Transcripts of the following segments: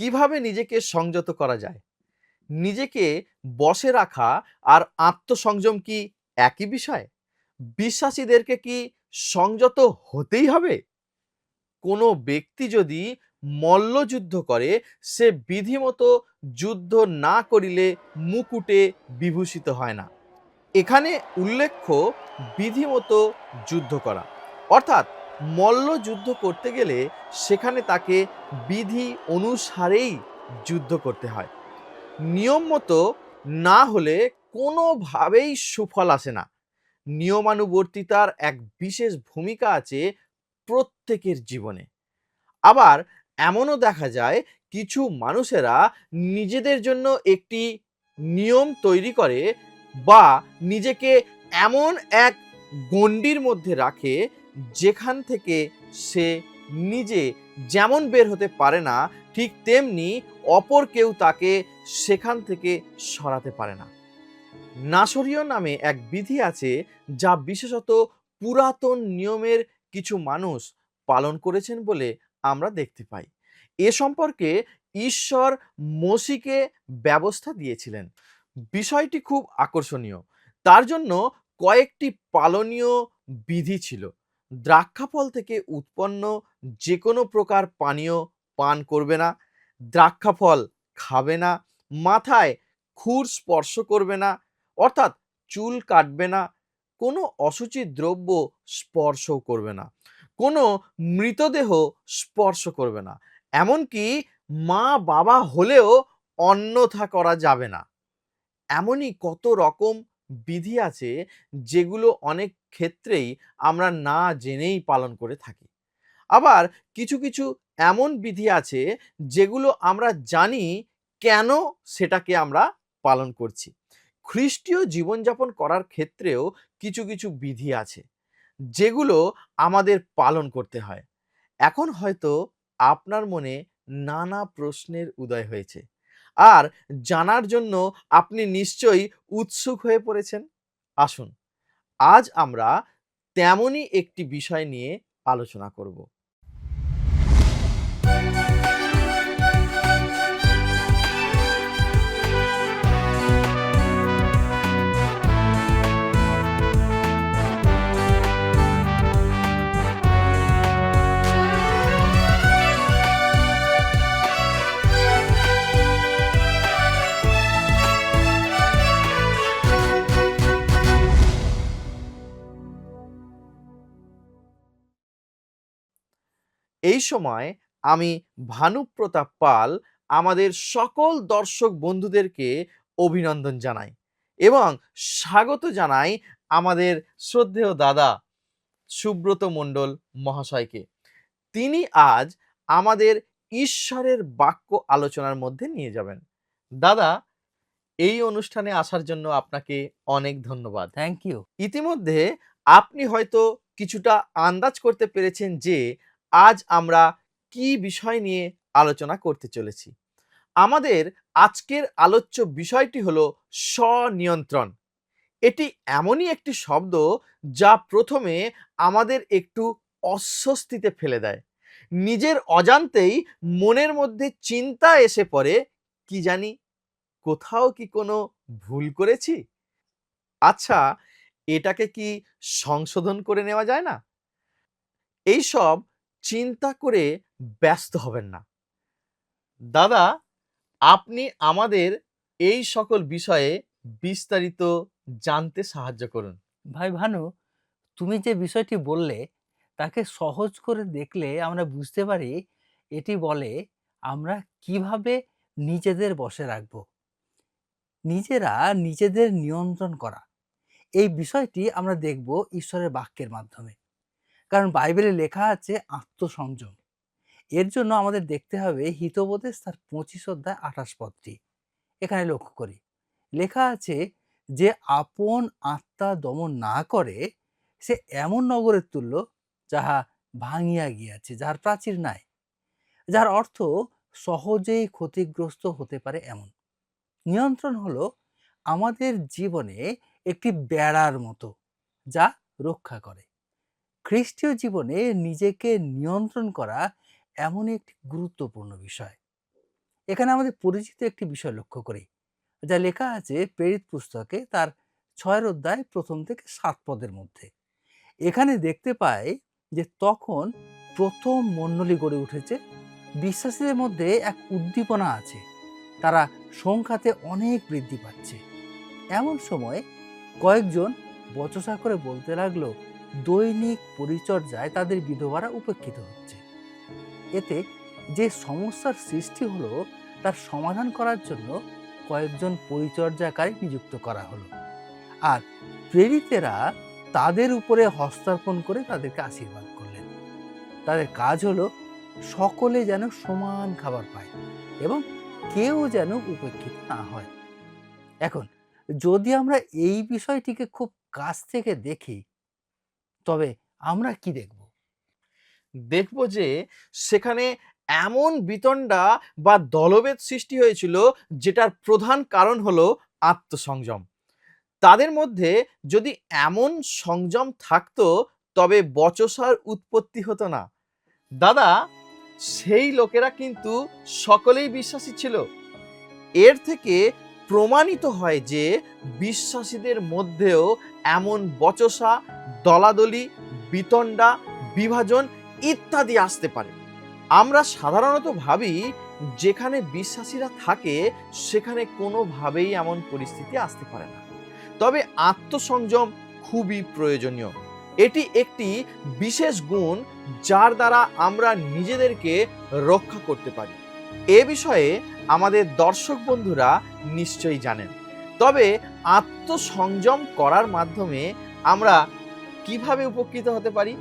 কীভাবে নিজেকে সংযত করা যায়? নিজেকে বশে রাখা আর আত্মসংযম কি একই বিষয়? বিশ্বাসীদেরকে কি সংযত হতেই হবে? কোনো ব্যক্তি যদি মল্লযুদ্ধ করে, সে বিধিমতো যুদ্ধ না করিলে মুকুটে বিভূষিত হয় না। এখানে উল্লেখ্য বিধিমতো যুদ্ধ করা। অর্থাৎ মল্লযুদ্ধ করতে গেলে সেখানে তাকে বিধি অনুসারেই যুদ্ধ করতে হয়। নিয়ম মতো না হলে কোনোভাবেই সুফল আসে না। নিয়মানুবর্তিতার এক বিশেষ ভূমিকা আছে প্রত্যেকের জীবনে। আবার এমনও দেখা যায়, কিছু মানুষেরা নিজেদের জন্য একটি নিয়ম তৈরি করে বা নিজেকে এমন এক গণ্ডির মধ্যে রাখে যেখান থেকে সে নিজে যেমন বের হতে পারে না, ঠিক তেমনি অপর কেউ তাকে সেখান থেকে সরাতে পারে না। নাসরীয় নামে এক বিধি আছে, যা বিশেষত পুরাতন নিয়মের কিছু মানুষ পালন করেছেন বলে আমরা দেখতে পাই। এ সম্পর্কে ঈশ্বর মসিকে ব্যবস্থা দিয়েছিলেন। বিষয়টি খুব আকর্ষণীয়। তার জন্য কয়েকটি পালনীয় বিধি ছিল। দ্রাক্ষাফল থেকে উৎপন্ন যে কোনো প্রকার পানীয় পান করবে না, দ্রাক্ষাফল খাবে না, মাথায় খুর স্পর্শ করবে না, অর্থাৎ চুল কাটবে না, কোনো অসুচি দ্রব্য স্পর্শও করবে না, কোনো মৃতদেহ স্পর্শ করবে না, এমনকি মা বাবা হলেও অন্যথা করা যাবে না। এমনই কত রকম বিধি আছে যেগুলো অনেক ক্ষেত্রেই আমরা না জেনেই পালন করে থাকি। আবার কিছু কিছু এমন বিধি আছে যেগুলো আমরা জানি কেন সেটাকে আমরা পালন করছি। খ্রিস্টীয় জীবনযাপন করার ক্ষেত্রেও কিছু কিছু বিধি আছে যেগুলো আমাদের পালন করতে হয়। এখন হয়তো আপনার মনে নানা প্রশ্নের উদয় হয়েছে। আর জানার জন্য আপনি নিশ্চয়ই উৎসুক হয়ে পড়েছেন। আসুন, আজ আমরা তেমনই একটি বিষয় নিয়ে আলোচনা করব। এই সময় আমি ভানুপ্রতাপ পাল আমাদের সকল দর্শক বন্ধুদেরকে অভিনন্দন জানাই এবং স্বাগত জানাই আমাদের শ্রদ্ধেয় দাদা সুব্রত মণ্ডল মহাশয়কে। তিনি আজ আমাদের ঈশ্বরের বাক্য আলোচনার মধ্যে নিয়ে যাবেন। দাদা এই অনুষ্ঠানে আসার জন্য আপনাকে অনেক ধন্যবাদ। থ্যাংক ইউ ইতিমধ্যে আপনি হয়তো কিছুটা আন্দাজ করতে পেরেছেন যে আজ আমরা কি বিষয় নিয়ে আলোচনা করতে চলেছি? আমাদের আজকের আলোচ্য বিষয়টি হলো স্বনিয়ন্ত্রণ। এটি এমনই একটি শব্দ যা প্রথমে আমাদের একটু অস্বস্তিতে ফেলে দেয়। নিজের অজান্তেই মনের মধ্যে চিন্তা এসে পড়ে, কি জানি, কোথাও কি কোনো ভুল করেছি? আচ্ছা এটাকে কি সংশোধন করে নেওয়া যায় না? এই সব চিন্তা করে ব্যস্ত হবেন না। দাদা, আপনি আমাদের এই সকল বিষয়ে বিস্তারিত জানতে সাহায্য করুন। ভাই ভানু, তুমি যে বিষয়টি বললে, তাকে সহজ করে দেখলে আমরা বুঝতে পারি, এটি বলে আমরা কীভাবে নিজেদের বসে রাখব। নিজেরা নিজেদের নিয়ন্ত্রণ করা। এই বিষয়টি আমরা দেখব ঈশ্বরের বাক্যের মাধ্যমে। কারণ বাইবেলে লেখা আছে আত্মসংযম। এর জন্য আমাদের দেখতে হবে হিতবোধের তার পঁচিশ অধ্যায় আঠাশ পদটি। এখানে লক্ষ্য করি। লেখা আছে যে আপন আত্মা দমন না করে সে এমন নগরের তুল্য যাহা ভাঙিয়া গিয়াছে যার প্রাচীর নাই। যার অর্থ সহজেই ক্ষতিগ্রস্ত হতে পারে এমন। নিয়ন্ত্রণ হলো আমাদের জীবনে একটি বেড়ার মতো যা রক্ষা করে। খ্রিস্টীয় জীবনে নিজেকে নিয়ন্ত্রণ করা এমন একটি গুরুত্বপূর্ণ বিষয়। এখানে আমাদের পরিচিত একটি বিষয় লক্ষ্য করি, যা লেখা আছে প্রেরিত পুস্তকে তার ছয়ের অধ্যায় প্রথম থেকে সাত পদের মধ্যে। এখানে দেখতে পাই যে তখন প্রথম মণ্ডলী গড়ে উঠেছে, বিশ্বাসীদের মধ্যে এক উদ্দীপনা আছে, তারা সংখ্যাতে অনেক বৃদ্ধি পাচ্ছে। এমন সময় কয়েকজন বচসা করে বলতে লাগল দৈনিক পরিচর্যায় তাদের বিধবারা উপেক্ষিত হচ্ছে। এতে যে সমস্যার সৃষ্টি হলো, তার সমাধান করার জন্য কয়েকজন পরিচর্যাকারী নিযুক্ত করা হলো। আর প্রেরিতেরা তাদের উপরে হস্তার্পণ করে তাদেরকে আশীর্বাদ করলেন। তাদের কাজ হলো সকলে যেন সমান খাবার পায় এবং কেউ যেন উপেক্ষিত না হয়। এখন, যদি আমরা এই বিষয়টিকে খুব কাছ থেকে দেখি তবে আমরা কি দেখব? দেখব যে সেখানে এমন বিতণ্ডা বা দলভেদ সৃষ্টি হয়েছিল যেটার প্রধান কারণ হলো আত্মসংযম। তাদের মধ্যে যদি এমন সংযম থাকতো, তবে বচসার উৎপত্তি হতো না। দাদা, সেই লোকেরা কিন্তু সকলেই বিশ্বাসী ছিল। এর থেকে প্রমাণিত হয় যে বিশ্বাসীদের মধ্যেও এমন বচসা, দলাদলি, বিতণ্ডা, বিভাজন ইত্যাদি আসতে পারে। আমরা সাধারণত ভাবি যেখানে বিশ্বাসীরা থাকে, সেখানে কোনোভাবেই এমন পরিস্থিতি আসতে পারে না। তবে আত্মসংযম খুবই প্রয়োজনীয়। এটি একটি বিশেষ গুণ যার দ্বারা আমরা নিজেদেরকে রক্ষা করতে পারি। এ বিষয়ে আমাদের দর্শক বন্ধুরা নিশ্চয়ই জানেন। তবে আত্মসংযম করার মাধ্যমে আমরা কীভাবে উপকৃত হতে পারি?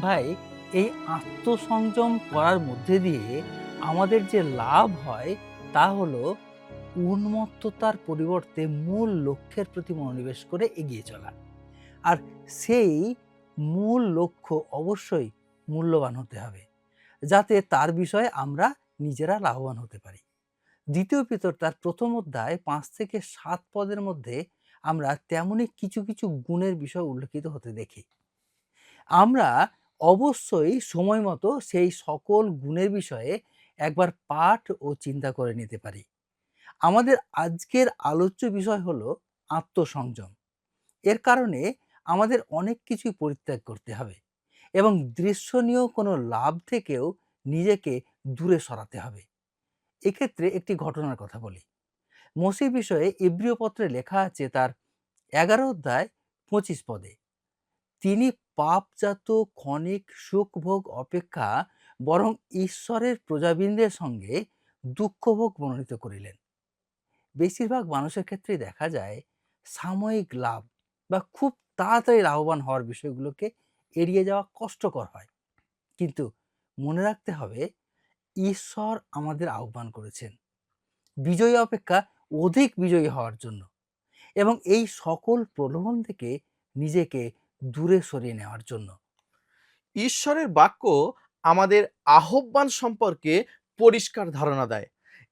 ভাই, এই আত্মসংযম করার মধ্যে দিয়ে আমাদের যে লাভ হয় তা হলো উন্মত্ততার পরিবর্তে মূল লক্ষ্যের প্রতি মনোনিবেশ করে এগিয়ে চলা। আর সেই মূল লক্ষ্য অবশ্যই মূল্যবান হতে হবে, যাতে তার বিষয়ে আমরা নিজেরা লাভবান হতে পারি। দ্বিতীয় পিতর তার প্রথম অধ্যায় পাঁচ থেকে সাত পদের মধ্যে আমরা তেমনই কিছু কিছু গুণের বিষয় উল্লেখিত হতে দেখি। আমরা অবশ্যই সময় মতো সেই সকল গুণের বিষয়ে একবার পাঠ ও চিন্তা করে নিতে পারি। আমাদের আজকের আলোচ্য বিষয় হলো আত্মসংযম। এর কারণে আমাদের অনেক কিছুই পরিত্যাগ করতে হবে এবং দৃশ্যনীয় কোনো লাভ থেকেও নিজেকে দূরে সরাতে হবে। এক্ষেত্রে একটি ঘটনার কথা বলি। মসি বিষয়ে ইব্রিয় পত্রে লেখা আছে তার এগারো অধ্যায় পঁচিশ পদে। তিনি পাপজাত ক্ষণিক সুখভোগ অপেক্ষা বরং ঈশ্বরের প্রজাবৃন্দের সঙ্গে দুঃখভোগ মনোনীত করিলেন। বেশিরভাগ মানুষের ক্ষেত্রেই দেখা যায়, সাময়িক লাভ বা খুব তাড়াতাড়ি লাভবান হওয়ার বিষয়গুলোকে এড়িয়ে যাওয়া কষ্টকর হয়। কিন্তু মনে রাখতে হবে ঈশ্বর আমাদের আহ্বান করেছেন। বিজয়ী অপেক্ষা অধিক বিজয়ী হওয়ার জন্য এবং এই সকল প্রলোভন থেকে নিজেকে দূরে সরিয়ে নেওয়ার জন্য। ঈশ্বরের বাক্য আমাদের আহ্বান সম্পর্কে পরিষ্কার ধারণা দেয়।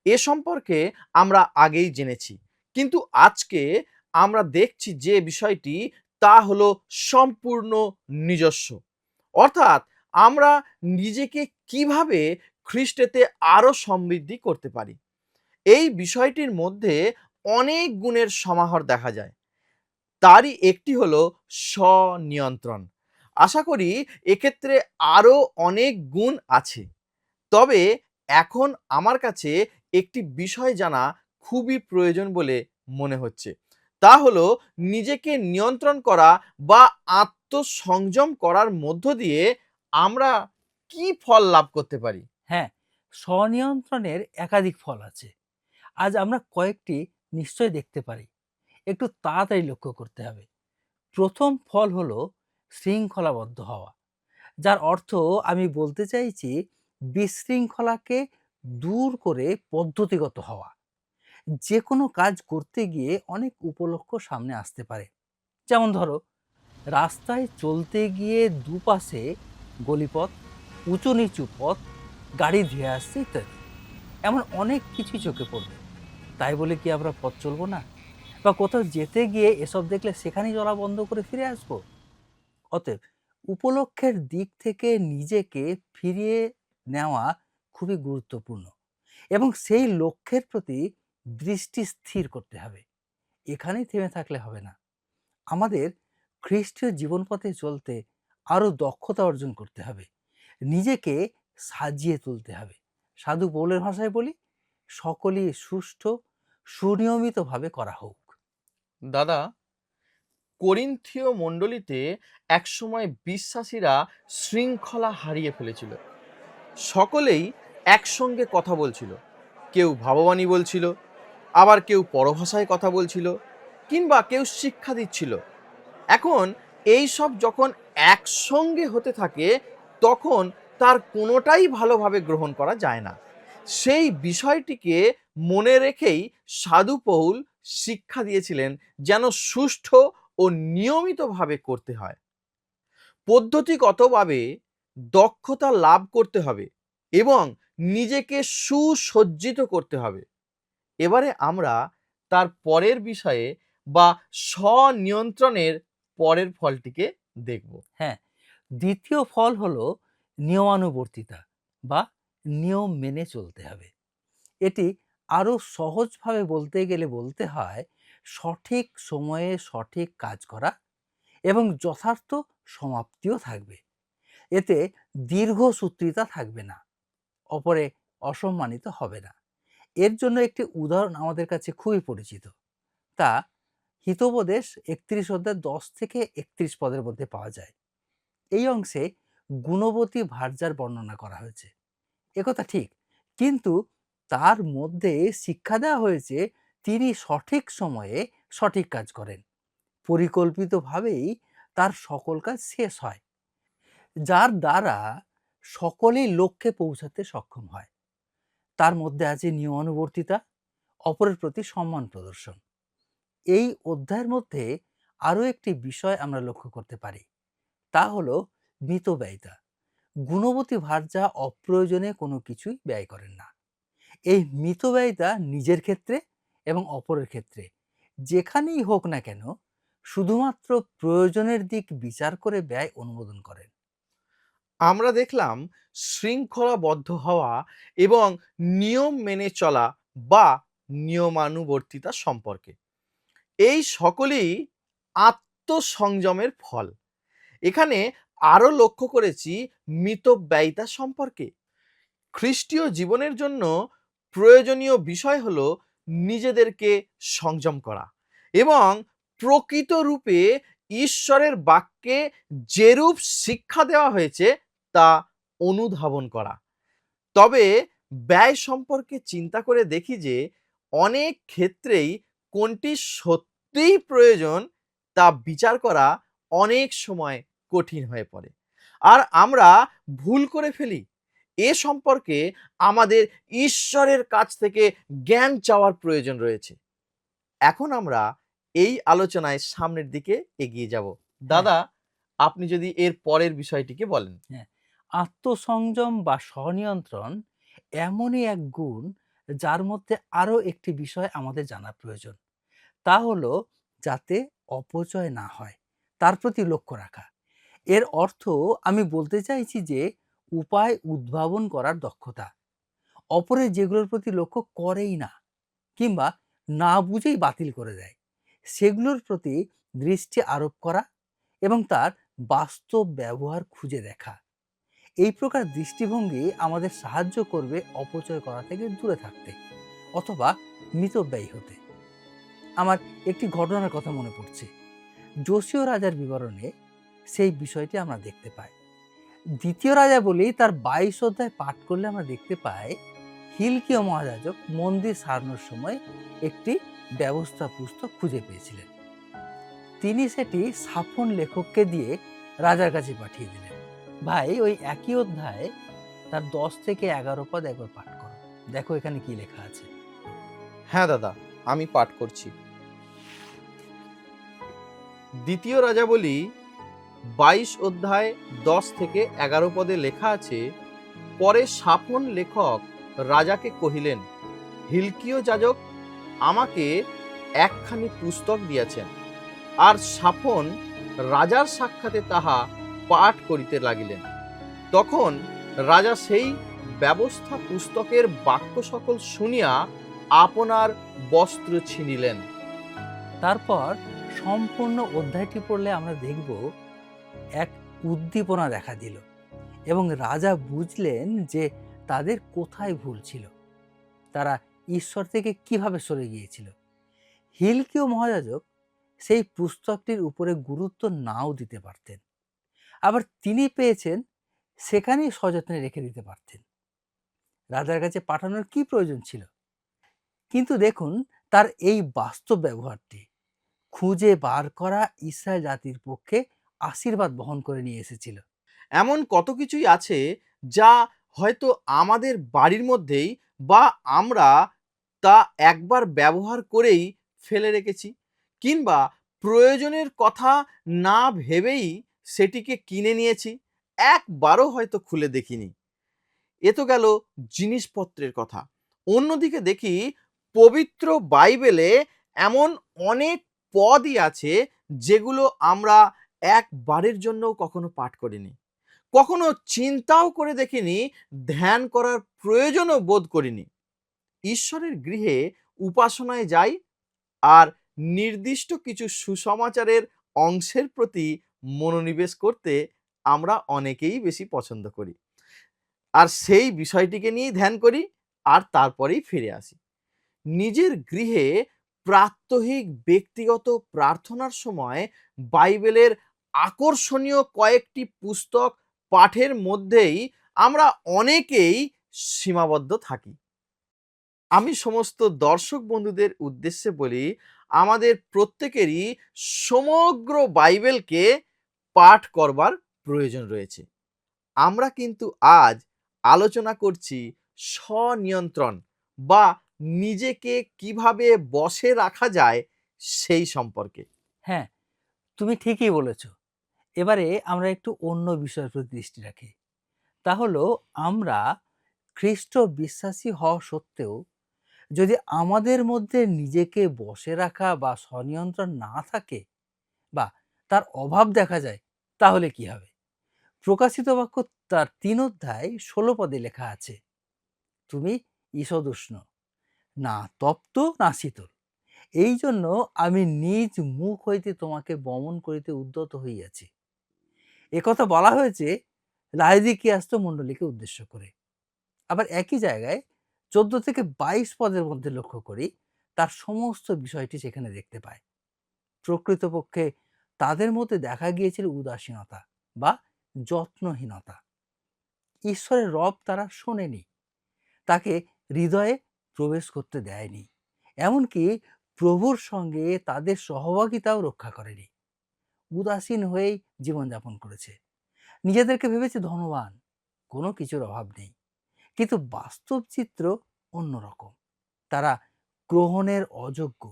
এ সম্পর্কে আমরা আগেই জেনেছি। কিন্তু আজকে আমরা দেখছি যে বিষয়টি তা হলো সম্পূর্ণ নিজস্ব। অর্থাৎ আমরা নিজেকে কীভাবে খ্রিস্টেতে আরও সমৃদ্ধি করতে পারি। এই বিষয়টির মধ্যে অনেক গুণের সমাহার দেখা যায়। তারই একটি হলো স্বনিয়ন্ত্রণ। আশা করি এক্ষেত্রে আরও অনেক গুণ আছে। তবে এখন আমার কাছে একটি বিষয় জানা খুবই প্রয়োজন বলে মনে হচ্ছে। তা হলো নিজেকে নিয়ন্ত্রণ করা বা আত্মসংযম করার মধ্য দিয়ে আমরা কি ফল লাভ করতে পারি? হ্যাঁ স্বনিয়ন্ত্রণের একাধিক ফল আছে। আজ আমরা কয়েকটি নিশ্চয় দেখতে পারি। একটু তাড়াতাড়ি লক্ষ্য করতে হবে। প্রথম ফল হলো শৃঙ্খলাবদ্ধ হওয়া। যার অর্থ আমি বলতে চাইছি বিশৃঙ্খলাকে দূর করে পদ্ধতিগত হওয়া। যে কোনো কাজ করতে গিয়ে অনেক উপলক্ষ সামনে আসতে পারে। যেমন ধরো, রাস্তায় চলতে গিয়ে দুপাশে গলিপথ, উঁচু নিচু পথ গাড়ি ধেয়ে আসছে ইত্যাদি এমন অনেক কিছুই চোখে পড়বে। তাই বলে কি আমরা পথ চলবো না? বা কোথাও যেতে গিয়ে এসব দেখলে সেখানেই চলা বন্ধ করে ফিরে আসব? অতএব উপলক্ষের দিক থেকে নিজেকে ফিরিয়ে নেওয়া খুবই গুরুত্বপূর্ণ এবং সেই লক্ষ্যের প্রতি দৃষ্টি স্থির করতে হবে। এখানেই থেমে থাকলে হবে না। আমাদের খ্রিস্টীয় জীবনপথে চলতে আরও দক্ষতা অর্জন করতে হবে। নিজেকে সাজিয়ে তুলতে হবে। সাধু পৌলের ভাষায় বলি, সকলেই সুষ্ঠু, সুনিয়মিতভাবে করা হোক। দাদা, করিন্থীয় মণ্ডলীতে একসময় বিশ্বাসীরা শৃঙ্খলা হারিয়ে ফেলেছিল। সকলেই একসঙ্গে কথা বলছিল। কেউ ভাববাণী বলছিল, আবার কেউ পরভাষায় কথা বলছিল, কিংবা কেউ শিক্ষা দিচ্ছিল। এখন এই সব যখন একসঙ্গে হতে থাকে, তখন তার কোনোটাই ভালোভাবে গ্রহণ করা যায় না। সেই বিষয়টিকে মনে রেখেই সাধু শিক্ষা দিয়েছিলেন যেন সুষ্ঠু ও নিয়মিতভাবে করতে হয়। পদ্ধতিগতভাবে দক্ষতা লাভ করতে হবে এবং নিজেকে সুসজ্জিত করতে হবে। এবারে আমরা তার পরের বিষয়ে বা স্বনিয়ন্ত্রণের পরের ফলটিকে দেখব। হ্যাঁ দ্বিতীয় ফল হলো নিয়মানুবর্তিতা বা নিয়ম মেনে চলতে হবে। এটি আরও সহজভাবে বলতে গেলে বলতে হয়, সঠিক সময়ে সঠিক কাজ করা এবং যথার্থ সমাপ্তিও থাকবে। এতে দীর্ঘসূত্রিতা থাকবে না, অপরে অসম্মানিত হবে না। এর জন্য একটি উদাহরণ আমাদের কাছে খুবই পরিচিত। তা হিতোপদেশ একত্রিশ অধ্যায় দশ থেকে একত্রিশ পদের মধ্যে পাওয়া যায়। এই অংশে গুণবতী ভার্যার বর্ণনা করা হয়েছে। একথা ঠিক, কিন্তু তার মধ্যে শিক্ষা দেওয়া হয়েছে তিনি সঠিক সময়ে সঠিক কাজ করেন। পরিকল্পিতভাবেই তার সকল কাজ শেষ হয়, যার দ্বারা সকলেই লক্ষ্যে পৌঁছাতে সক্ষম হয়। তার মধ্যে আছে নিয়মানুবর্তিতা, অপরের প্রতি সম্মান প্রদর্শন। এই অধ্যায়ের মধ্যে আরও একটি বিষয় আমরা লক্ষ্য করতে পারি, তা হলো মিতব্যয়িতা গুণবতী ভার্যা অপ্রয়োজনে কোনো কিছুই ব্যয় করেন না। এই মিতব্যয়িতা নিজের ক্ষেত্রে এবং অপরের ক্ষেত্রে, যেখানেই হোক না কেন, শুধুমাত্র প্রয়োজনের দিক বিচার করে ব্যয় অনুমোদন করেন। আমরা দেখলাম শৃঙ্খলাবদ্ধ হওয়া এবং নিয়ম মেনে চলা বা নিয়মানুবর্তিতা সম্পর্কে। এই সকলেই আত্মসংযমের ফল। এখানে আরও লক্ষ্য করেছি মিতব্যয়িতা সম্পর্কে। খ্রিস্টীয় জীবনের জন্য প্রয়োজনীয় বিষয় হল নিজেদেরকে সংযম করা এবং প্রকৃত রূপে ঈশ্বরের বাক্যে যেরূপ শিক্ষা দেওয়া হয়েছে তা অনুধাবন করা। তবে ব্যয় সম্পর্কে চিন্তা করে দেখি যে অনেক ক্ষেত্রেই কোনটি সত্যিই প্রয়োজন তা বিচার করা অনেক সময় কঠিন হয়ে পড়ে। আর আমরা ভুল করে ফেলি এ সম্পর্কে আমাদের ঈশ্বরের কাছ থেকে জ্ঞান চাওয়ার প্রয়োজন রয়েছে। এখন আমরা এই আলোচনায় সামনের দিকে এগিয়ে যাব। দাদা আপনি যদি এর পরের বিষয়টিকে বলেন। আত্মসংযম বা স্বনিয়ন্ত্রণ এমনই এক গুণ যার মধ্যে আরও একটি বিষয় আমাদের জানা প্রয়োজন। তা হলো যাতে অপচয় না হয় তার প্রতি লক্ষ্য রাখা। এর অর্থ আমি বলতে চাইছি যে, উপায় উদ্ভাবন করার দক্ষতা। অপরের যেগুলোর প্রতি লক্ষ্য করেই না, কিংবা না বুঝেই বাতিল করে দেয়। সেগুলোর প্রতি দৃষ্টি আরোপ করা এবং তার বাস্তব ব্যবহার খুঁজে দেখা। এই প্রকার দৃষ্টিভঙ্গি আমাদের সাহায্য করবে অপচয় করা থেকে দূরে থাকতে, অথবা মিতব্যয়ী হতে। আমার একটি ঘটনার কথা মনে পড়ছে। যোশীয় রাজার বিবরণে সেই বিষয়টি আমরা দেখতে পাই। দ্বিতীয় রাজা বলি তার বাইশ অধ্যায় পাঠ করলে আমরা দেখতে পাই, হিলকীয় মহাযাজক মন্দির সারানোর সময় একটি ব্যবস্থা পুস্তক খুঁজে পেয়েছিলেন। তিনি সেটি সাফন লেখককে দিয়ে রাজার কাছে পাঠিয়ে দিলেন। ভাই, ওই একই অধ্যায় তার দশ থেকে এগারো পদ একবার পাঠ করো। দেখো এখানে কি লেখা আছে। হ্যাঁ দাদা, আমি পাঠ করছি। দ্বিতীয় রাজা বলি বাইশ অধ্যায় দশ থেকে এগারো পদে লেখা আছে, পরে সাফন লেখক রাজাকে কহিলেন, হিলকীয় যাজক, আমাকে একখানি পুস্তক দিয়াছেন, আর সাফন রাজার সাক্ষাতে তাহা পাঠ করিতে লাগিলেন। তখন রাজা সেই ব্যবস্থা পুস্তকের বাক্য সকল শুনিয়া আপনার বস্ত্র ছিনিলেন। তারপর সম্পূর্ণ অধ্যায়টি পড়লে আমরা দেখব এক উদ্দীপনা দেখা দিল এবং রাজা বুঝলেন যে তাদের কোথায় ভুল ছিল। তারা ঈশ্বর থেকে কীভাবে সরে গিয়েছিল। হিলকিও মহাযাজক সেই পুস্তকটির উপরে গুরুত্ব নাও দিতে পারতেন। আবার তিনি পেয়েছেন সেখানেই সযত্নে রেখে দিতে পারতেন। রাজার কাছে পাঠানোর কি প্রয়োজন ছিল? কিন্তু দেখুন, তার এই বাস্তব ব্যবহারটি। খুঁজে বার করা ইসরায়েল জাতির পক্ষে আশীর্বাদ বহন করে নিয়ে এসেছিল। এমন কত কিছুই আছে যা হয়তো আমাদের বাড়ির মধ্যেই বা আমরা তা একবার ব্যবহার করেই ফেলে রেখেছি কিংবা প্রয়োজনের কথা না ভেবেই সেটিকে কিনে নিয়েছি, একবারও হয়তো খুলে দেখিনি। এ তো গেল জিনিসপত্রের কথা। অন্যদিকে দেখি পবিত্র বাইবেলে এমন অনেক পদই আছে যেগুলো আমরা একবারের জন্যও কখনো পাঠ করিনি। কখনো চিন্তাও করে দেখিনি, ধ্যান করার প্রয়োজনও বোধ করিনি। ঈশ্বরের গৃহে উপাসনায় যাই আর নির্দিষ্ট কিছু সুসমাচারের অংশের প্রতি মনোনিবেশ করতে আমরা অনেকেই বেশি পছন্দ করি। আর সেই বিষয়টিকে নিয়েই ধ্যান করি আর তারপরেই ফিরে আসি। নিজের গৃহে প্রাত্যহিক ব্যক্তিগত প্রার্থনার সময় বাইবেলের আকর্ষণীয় কয়েকটি পুস্তক পাঠের মধ্যেই আমরা অনেকেই সীমাবদ্ধ থাকি। আমি সমস্ত দর্শক বন্ধুদের উদ্দেশ্যে বলি, আমাদের প্রত্যেকেরই সমগ্র বাইবেলকে পাঠ করবার প্রয়োজন রয়েছে। আমরা কিন্তু আজ আলোচনা করছি স্বনিয়ন্ত্রণ বা নিজেকে কীভাবে বশে রাখা যায় সেই সম্পর্কে। হ্যাঁ তুমি ঠিকই বলেছ। এবারে আমরা একটু অন্য বিষয়ের প্রতি দৃষ্টি রাখি। তা হলো, আমরা খ্রিস্ট বিশ্বাসী হওয়া সত্ত্বেও যদি আমাদের মধ্যে নিজেকে বসে রাখা বা স্বনিয়ন্ত্রণ না থাকে বা তার অভাব দেখা যায়, তাহলে কি হবে? প্রকাশিত বাক্য তার তিন অধ্যায় ষোলো পদে লেখা আছে, তুমি ঈষদুষ্ণ, না তপ্ত, না শীতল। এই জন্য আমি নিজ মুখ হইতে তোমাকে বমন করিতে উদ্যত হইয়াছি। একথা বলা হয়েছে লাইদিকিয়াস্ত মণ্ডলীকে উদ্দেশ্য করে। আবার একই জায়গায় চোদ্দ থেকে বাইশ পদের মধ্যে লক্ষ্য করি, তার সমস্ত বিষয়টি সেখানে দেখতে পায়। প্রকৃতপক্ষে তাদের মধ্যে দেখা গিয়েছিল উদাসীনতা বা যত্নহীনতা। ঈশ্বরের রব তারা শোনেনি, তাকে হৃদয়ে প্রবেশ করতে দেয়নি। এমনকি প্রভুর সঙ্গে তাদের সহভাগিতাও রক্ষা করেনি। উদাসীন হয়েই জীবনযাপন করেছে। নিজেদেরকে ভেবেছে ধনবান কোনো কিছুর অভাব নেই। কিন্তু বাস্তব চিত্র অন্যরকম। তারা গ্রহণের অযোগ্য।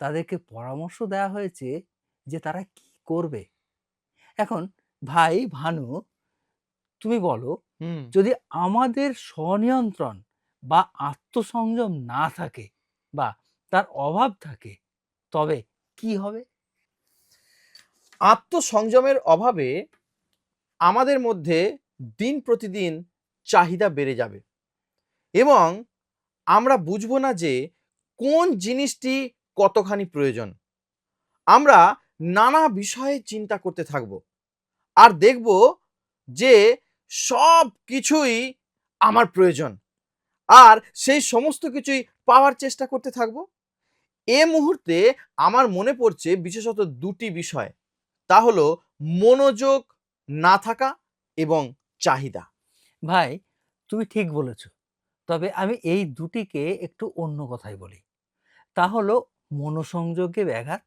তাদেরকে পরামর্শ দেওয়া হয়েছে যে তারা কি করবে। এখন ভাই ভানু তুমি বলো যদি আমাদের স্বনিয়ন্ত্রণ বা আত্মসংযম না থাকে বা তার অভাব থাকে তবে কি হবে? আত্মসংযমের অভাবে আমাদের মধ্যে দিন প্রতিদিন চাহিদা বেড়ে যাবে। এবং আমরা বুঝব না যে কোন জিনিসটি কতখানি প্রয়োজন। আমরা নানা বিষয়ে চিন্তা করতে থাকব আর দেখব যে সব কিছুই আমার প্রয়োজন। আর সেই সমস্ত কিছুই পাওয়ার চেষ্টা করতে থাকব। এ মুহূর্তে আমার মনে পড়ছে বিশেষত দুটি বিষয়। তা হলো মনোযোগ না থাকা এবং চাহিদা। ভাই, তুমি ঠিক বলেছ। তবে আমি এই দুটিকে একটু অন্য কথাই বলি। তা হলো মনোসংযোগে ব্যাঘাত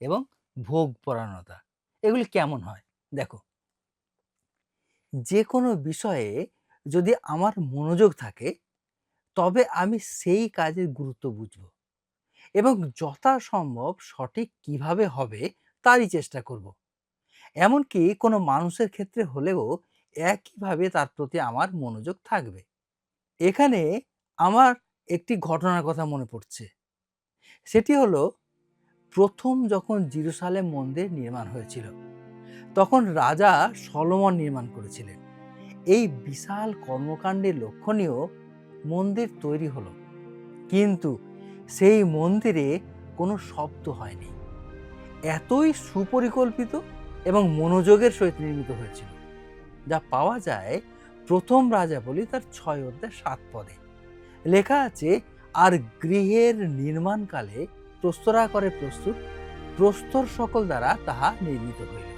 এবং ভোগ পরায়ণতা। এগুলি কেমন হয়? দেখো। যে কোনো বিষয়ে যদি আমার মনোযোগ থাকে, তবে আমি সেই কাজের গুরুত্ব বুঝব এবং যথাসম্ভব সঠিক কীভাবে হবে তারই চেষ্টা করব। এমনকি কোনো মানুষের ক্ষেত্রে হলেও একইভাবে তার প্রতি আমার মনোযোগ থাকবে। এখানে আমার একটি ঘটনার কথা মনে পড়ছে। সেটি হলো, প্রথম যখন জিরুসালেম মন্দির নির্মাণ হয়েছিল, তখন রাজা সলোমন নির্মাণ করেছিলেন। এই বিশাল কর্মকাণ্ডে লক্ষণীয় মন্দির তৈরি হলো। কিন্তু সেই মন্দিরে কোনো শব্দ হয়নি। এতই সুপরিকল্পিত এবং মনোযোগের সহিত নির্মিত হয়েছিল, যা পাওয়া যায় প্রথম রাজা বলি তার ছয় অধ্যায় সাত পদে। লেখা আছে, আর গৃহের নির্মাণকালে প্রস্তরা করে প্রস্তুত, প্রস্তর সকল দ্বারা তাহা নির্মিত হইল।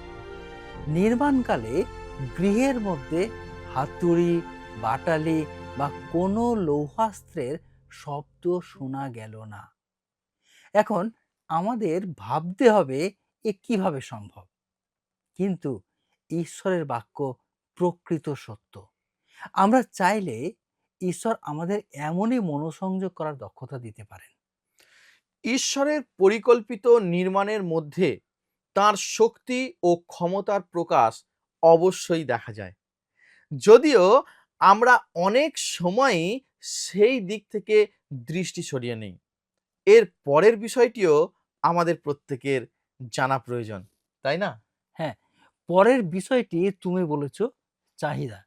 নির্মাণকালে গৃহের মধ্যে হাতুড়ি, বাটালি বা কোনো লৌহাস্ত্রের শব্দ শোনা গেল না। এখন আমাদের ভাবতে হবে, এ কীভাবে সম্ভব? কিন্তু ঈশ্বরের বাক্য প্রকৃত সত্য। আমরা চাইলে ঈশ্বর আমাদের এমনই মনোসংযোগ করার দক্ষতা দিতে পারেন। ঈশ্বরের পরিকল্পিত নির্মাণের মধ্যে তার শক্তি ও ক্ষমতার প্রকাশ অবশ্যই দেখা যায়। যদিও আমরা অনেক সময়ই সেই দিক থেকে দৃষ্টি সরিয়ে নেই। এর পরের বিষয়টিও আমাদের প্রত্যেকের জানা প্রয়োজন, তাই না? পরের বিষয়টি তুমি বলেছ চাহিদা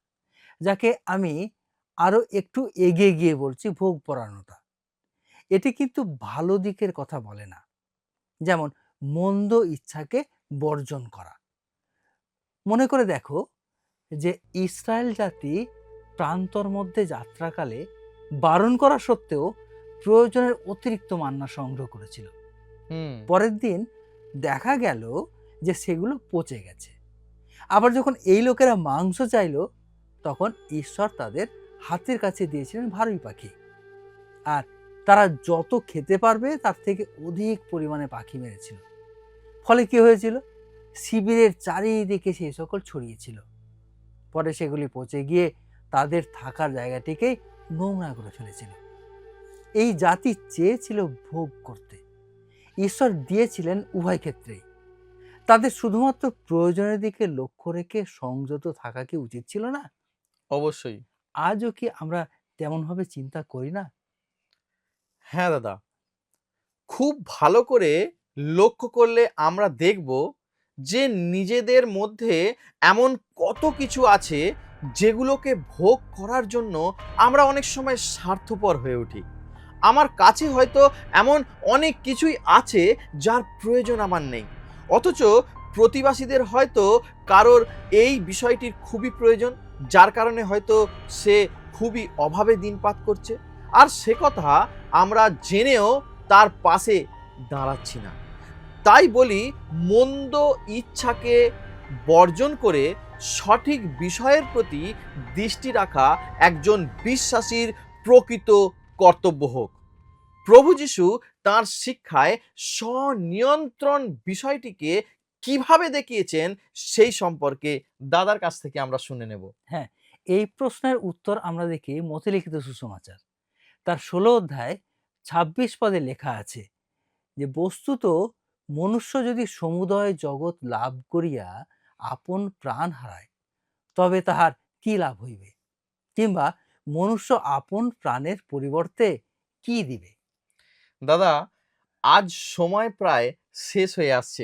যাকে আমি আরও একটু এগিয়ে গিয়ে বলছি ভোগ পরায়ণতা। এটি কিন্তু ভালো দিকের কথা বলে না। যেমন মন্দ ইচ্ছাকে বর্জন করা। মনে করে দেখো যে ইসরায়েল জাতি প্রান্তর মধ্যে যাত্রাকালে বারণ করা সত্ত্বেও প্রয়োজনের অতিরিক্ত মান্না সংগ্রহ করেছিল। পরের দিন দেখা গেল যে সেগুলো পচে গেছে। আবার যখন এই লোকেরা মাংস চাইলো, তখন ঈশ্বর তাদের হাতের কাছে দিয়েছিলেন ভারী পাখি। আর তারা যত খেতে পারবে, তার থেকে অধিক পরিমাণে পাখি মেরেছিল। ফলে কি হয়েছিল? শিবিরের চারিদিকে সেই সকল ছড়িয়েছিল পরে সেগুলি পচে গিয়ে তাদের থাকার জায়গাটিকেই নোংরা করে ফেলেছিল। এই জাতি চেয়েছিল ভোগ করতে। ঈশ্বর দিয়েছিলেন উভয় ক্ষেত্রেই। তাদের শুধুমাত্র প্রয়োজনের দিকে লক্ষ্য রেখে সংযত থাকা কি উচিত ছিল না? অবশ্যই। আজও কি আমরা তেমনভাবে চিন্তা করি না? হ্যাঁ দাদা। খুব ভালো করে লক্ষ্য করলে আমরা দেখব যে নিজেদের মধ্যে এমন কত কিছু আছে যেগুলোকে ভোগ করার জন্য আমরা অনেক সময় স্বার্থপর হয়ে উঠি। আমার কাছে হয়তো এমন অনেক কিছুই আছে যার প্রয়োজন আমার নেই। অথচ প্রতিবাসীদের হয়তো কারোর এই বিষয়টির খুবই প্রয়োজন, যার কারণে হয়তো সে খুবই অভাবে দিনপাত করছে। আর সে কথা আমরা জেনেও তার পাশে দাঁড়াচ্ছি না। তাই বলি, মন্দ ইচ্ছাকে বর্জন করে সঠিক বিষয়ের প্রতি দৃষ্টি রাখা একজন বিশ্বাসীর প্রকৃত কর্তব্য হোক। প্রভু যিশু তাঁর শিক্ষায় স্বনিয়ন্ত্রণ বিষয়টিকে কীভাবে দেখিয়েছেন সেই সম্পর্কে দাদার কাছ থেকে আমরা শুনে নেব। হ্যাঁ এই প্রশ্নের উত্তর আমরা দেখি মতিলিখিত সুসমাচার। তার ষোলো অধ্যায় ছাব্বিশ পদে লেখা আছে যে, বস্তুত মনুষ্য যদি সমুদয় জগৎ লাভ করিয়া আপন প্রাণ হারায়, তবে তাহার কি লাভ হইবে? কিংবা মনুষ্য আপন প্রাণের পরিবর্তে কি দিবে? দাদা, আজ সময় প্রায় শেষ হয়ে আসছে।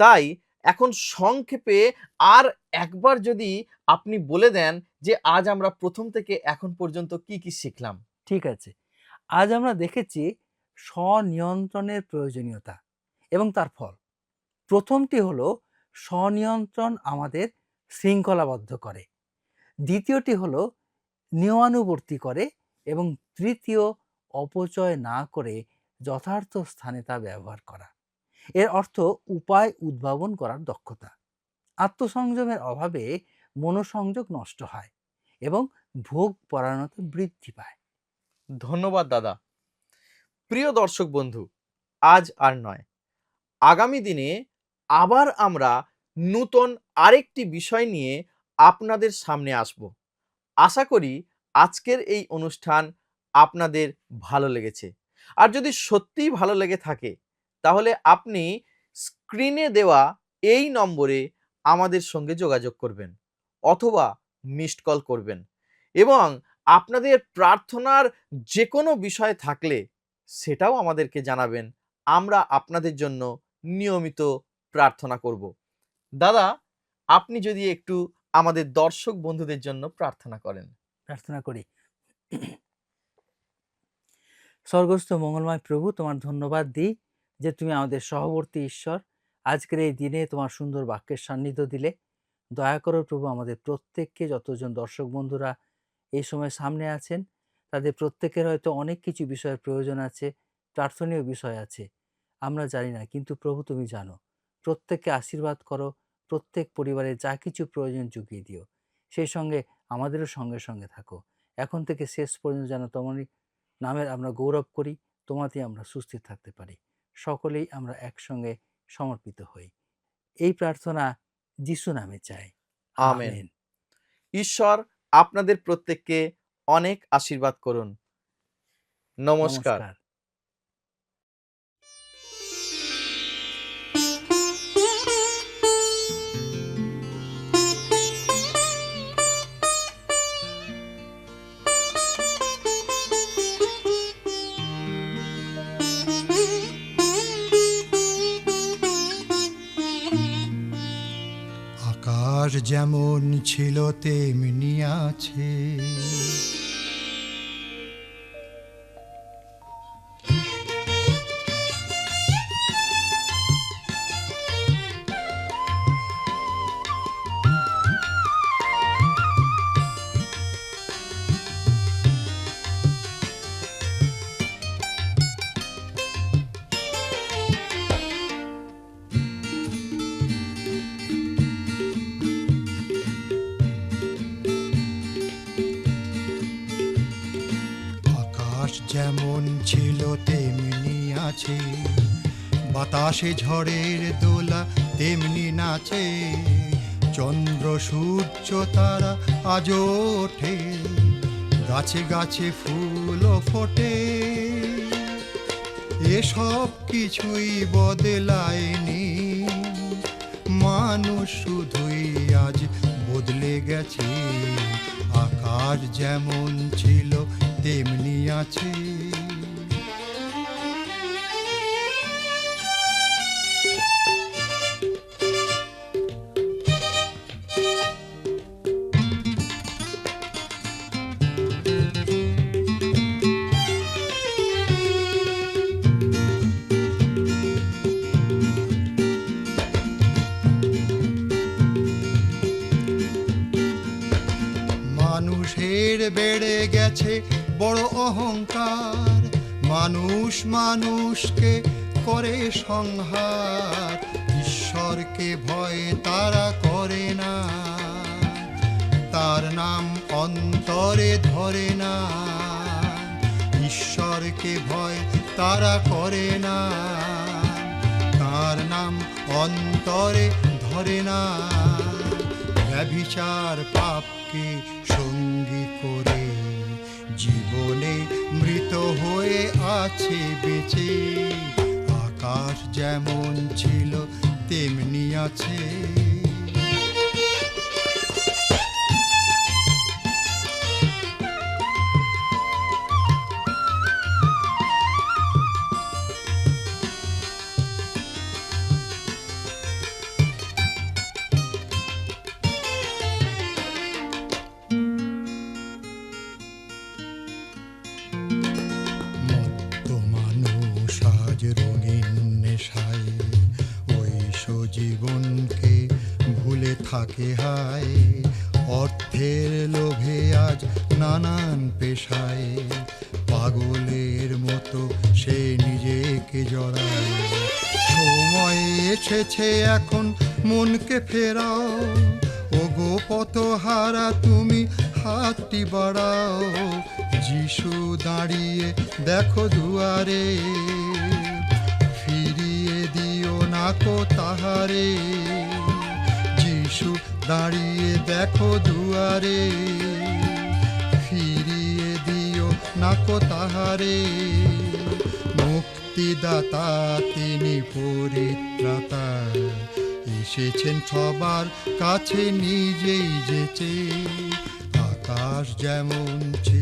তাই এখন সংক্ষেপে আর একবার যদি আপনি বলে দেন যে আজ আমরা প্রথম থেকে এখন পর্যন্ত কি কি শিখলাম। ঠিক আছে। আজ আমরা দেখেছি স্বনিয়ন্ত্রণের প্রয়োজনীয়তা এবং তার ফল। প্রথমটি হলো, স্বনিয়ন্ত্রণ আমাদের শৃঙ্খলাবদ্ধ করে। দ্বিতীয়টি হলো, নিয়মানুবর্তী করে এবং তৃতীয়, অপচয় না করে যথার্থ স্থানে তা ব্যবহার করা। এর অর্থ উপায় উদ্ভাবন করার দক্ষতা। আত্মসংযমের অভাবে মনোসংযোগ নষ্ট হয় এবং ভোগ পরায়ণতা বৃদ্ধি পায়। ধন্যবাদ, দাদা। প্রিয় দর্শক বন্ধু, আজ আর নয়। আগামী দিনে আবার আমরা নূতন আরেকটি বিষয় নিয়ে আপনাদের সামনে আসব। আশা করি আজকের এই অনুষ্ঠান আপনাদের ভালো লেগেছে। আর যদি সত্যিই ভালো লেগে থাকে, তাহলে আপনি স্ক্রিনে দেওয়া এই নম্বরে আমাদের সঙ্গে যোগাযোগ করবেন অথবা মিসড কল করবেন এবং আপনাদের প্রার্থনার যে কোনো বিষয় থাকলে সেটাও আমাদেরকে জানাবেন। আমরা আপনাদের জন্য নিয়মিত প্রার্থনা করব। দাদা, আপনি যদি একটু আমাদের দর্শক বন্ধুদের জন্য প্রার্থনা করেন। প্রার্থনা করি। স্বর্গস্থ মঙ্গলময় প্রভু, তোমার ধন্যবাদ দিই যে তুমি আমাদের সহবর্তী ঈশ্বর। আজকের এই দিনে তোমার সুন্দর বাক্যের সান্নিধ্য দিলে। দয়া করো প্রভু, আমাদের প্রত্যেককে, যতজন দর্শক বন্ধুরা এই সময় সামনে আছেন, তাদের প্রত্যেকের হয়তো অনেক কিছু বিষয়ের প্রয়োজন আছে, প্রার্থনীয় বিষয় আছে, আমরা জানি না, কিন্তু প্রভু তুমি জানো। প্রত্যেককে আশীর্বাদ করো, প্রত্যেক পরিবারে যা কিছু প্রয়োজন জুগিয়ে দিও। সেই সঙ্গে আমাদেরও সঙ্গে সঙ্গে থাকো। এখন থেকে শেষ পর্যন্ত যেন তোমারই নামের আমরা গৌরব করি তোমাতে আমরা সুস্থির থাকতে পারি। সকলেই আমরা একসঙ্গে সমর্পিত হই। এই প্রার্থনা যিশু নামে চাই। আমেন। ঈশ্বর আপনাদের প্রত্যেককে অনেক আশীর্বাদ করুন। নমস্কার। আকাশ যেমন ছিল তেমনি আছে। বাতাসে ঝড়ের দোলা তেমনি নাচে। চন্দ্র, সূর্য, তারা আজও ওঠে। গাছে গাছে ফুলও ফোটে। এসব কিছুই বদলায়নি। মানুষ শুধুই আজ বদলে গেছে। আকাশ যেমন ছিল, তেমনি আছে। বেড়ে গেছে, বড় অহংকার। মানুষ মানুষকে করে সংহার, ঈশ্বরকে ভয় তারা করে না। তার নাম অন্তরে ধরে না। ঈশ্বরকে ভয় তারা করে না। তার নাম অন্তরে ধরে না। ব্যভিচার পাপকে জীবনে মৃত হয়ে আছে বেঁচে। আকাশ যেমন ছিল তেমনি আছে। মতো সে নিজেকে জড়ায়। সময় এসেছে এখন, মনকে ফেরাও। ও গো পথ হারা তুমি হাতটি বাড়াও। যিশু দাঁড়িয়ে দেখো দুয়ারে, ফিরিয়ে দিও না কো তাহারে। যিশু দাঁড়িয়ে দেখো দুয়ারে। দিও না কো তাহারে। মুক্তিদাতা তিনি পরিত্রাতা। এসেছেন সবার কাছে নিজেই যেচে। আকাশ যেমন আছে